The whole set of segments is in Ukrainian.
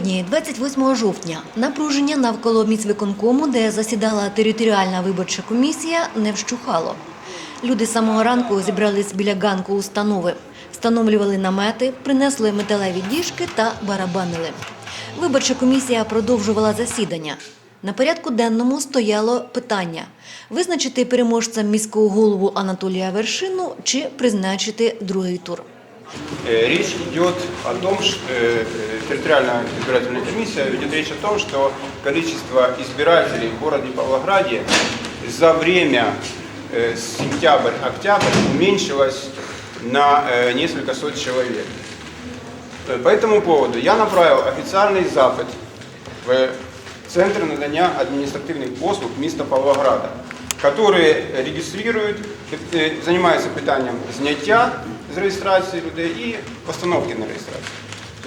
28 жовтня напруження навколо міськвиконкому, де засідала територіальна виборча комісія, не вщухало. Люди самого ранку зібрались біля ганку установи, встановлювали намети, принесли металеві діжки та барабанили. Виборча комісія продовжувала засідання. На порядку денному стояло питання визначити переможцем міського голову Анатолія Вершину чи призначити другий тур. Э, Речь идет о том, что э, э, территориальная избирательная комиссия ведет речь о том, что количество избирателей в городе Павлограде за время э, сентябрь-октябрь уменьшилось на э, несколько сот человек. Э, По этому поводу я направил официальный запит в Центр надання адміністративних послуг міста Павлограда, которые регистрируют, э, занимаются питанням зняття з реєстрації людей і постановки на реєстрацію.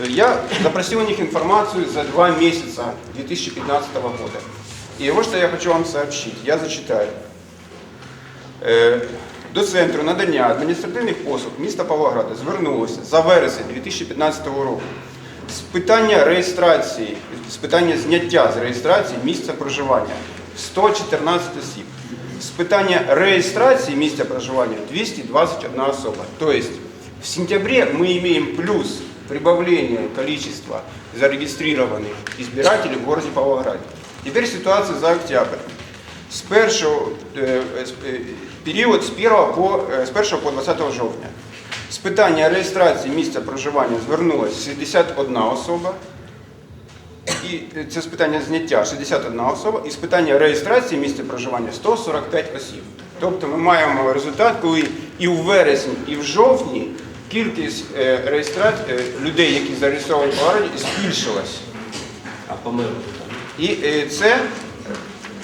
Э, Я запросил у них информацию за два месяца 2015 года. И вот что я хочу вам сообщить. Я зачитаю. Е, До центру надання адміністративних послуг міста Павлограда звернулося за вересень 2015 року з питання реєстрації, з питання зняття з реєстрації місця проживання 114 осіб. З питання реєстрації місця проживання 221 особа. То есть в сентябре мы имеем плюс прибавление количества зарегистрированных избирателей в городе Павлограде. Теперь ситуация за октябрь. З першого, е, з, е, період 1 по, е, з 1 по 20 жовтня. З питання реєстрації місця проживання звернулася 61 особа. І е, це з питання зняття 61 особа, і з питання реєстрації місця проживання 145 осіб. Тобто ми маємо результат, коли і в вересні, і в жовтні кількість е, реєстрацій е, людей, які зареєстровані в городі, збільшилась. А по там? І це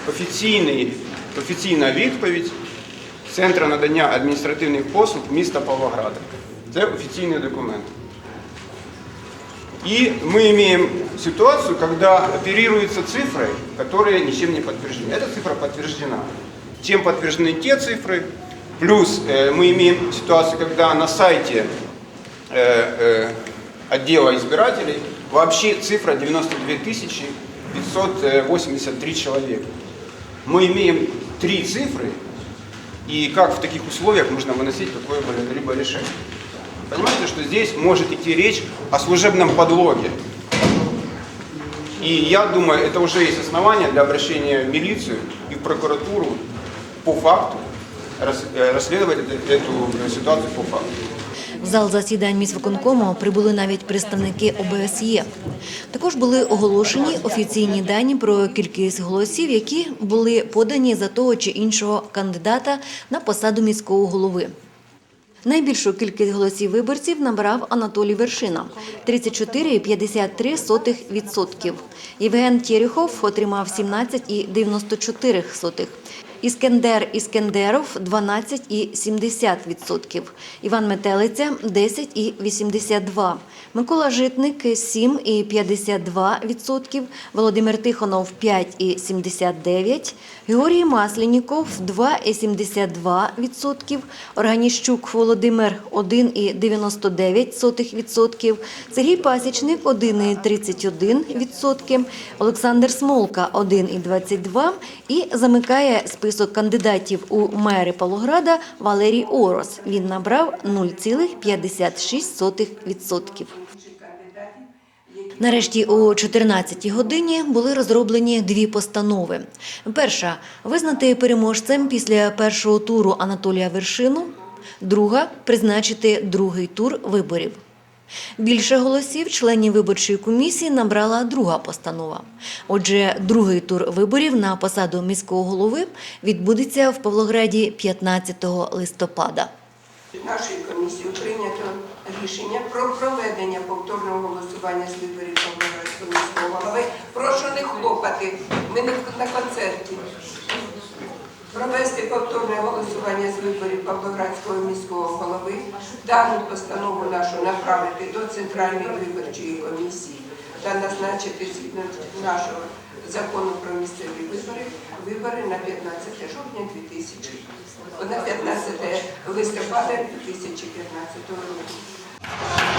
офіційний, офіційна відповідь Центру надання адміністративних послуг міста Павлограда. Це офіційний документ. И мы имеем ситуацию, когда оперируются цифры, которые ничем не подтверждены. Эта цифра подтверждена. Чем подтверждены те цифры, плюс э, мы имеем ситуацию, когда на сайте э, э, отдела избирателей вообще цифра 92 583 человека. Мы имеем три цифры, и как в таких условиях можно выносить какое-либо решение. Понимаете, что здесь может идти речь о служебном подлоге. И я думаю, это уже есть основания для обращения в милицию и в прокуратуру по факту, рас- э, расследовать эту, эту ситуацию по факту. В зал засідань міськвиконкому прибули навіть представники ОБСЄ. Також були оголошені офіційні дані про кількість голосів, які були подані за того чи іншого кандидата на посаду міського голови. Найбільшу кількість голосів виборців набрав Анатолій Вершина – 34,53%. відсотків. Євген Тєріхов отримав 17,94%. Іскендер Іскендеров – 12,70%. Іван Метелиця – 10,82%. Микола Житник – 7,52%. Володимир Тихонов – 5,79%. Георгій Маслініков – 2,72%. Органіщук Володимир – 1,99%. Сергій Пасічник – 1,31%. Олександр Смолка – 1,22%. І замикає список кандидатів у мери Павлограда Валерій Орос. Він набрав 0,56%. відсотків. Нарешті о 14 годині були розроблені дві постанови. Перша визнати переможцем після першого туру Анатолія Вершину. Друга призначити другий тур виборів. Більше голосів членів виборчої комісії набрала друга постанова. Отже, другий тур виборів на посаду міського голови відбудеться в Павлограді 15 листопада. Нашою комісією прийнято рішення про проведення повторного голосування з виборів Павлоградського міського голови. Прошу не хлопати, ми не на концерті. Провести повторне голосування з виборів Павлоградського міського голови, дану постанову нашу направити до Центральної виборчої комісії та назначити згідно нашого закону про місцеві вибори, вибори на 15 жовтня 2000, на 15 листопада 2015 року.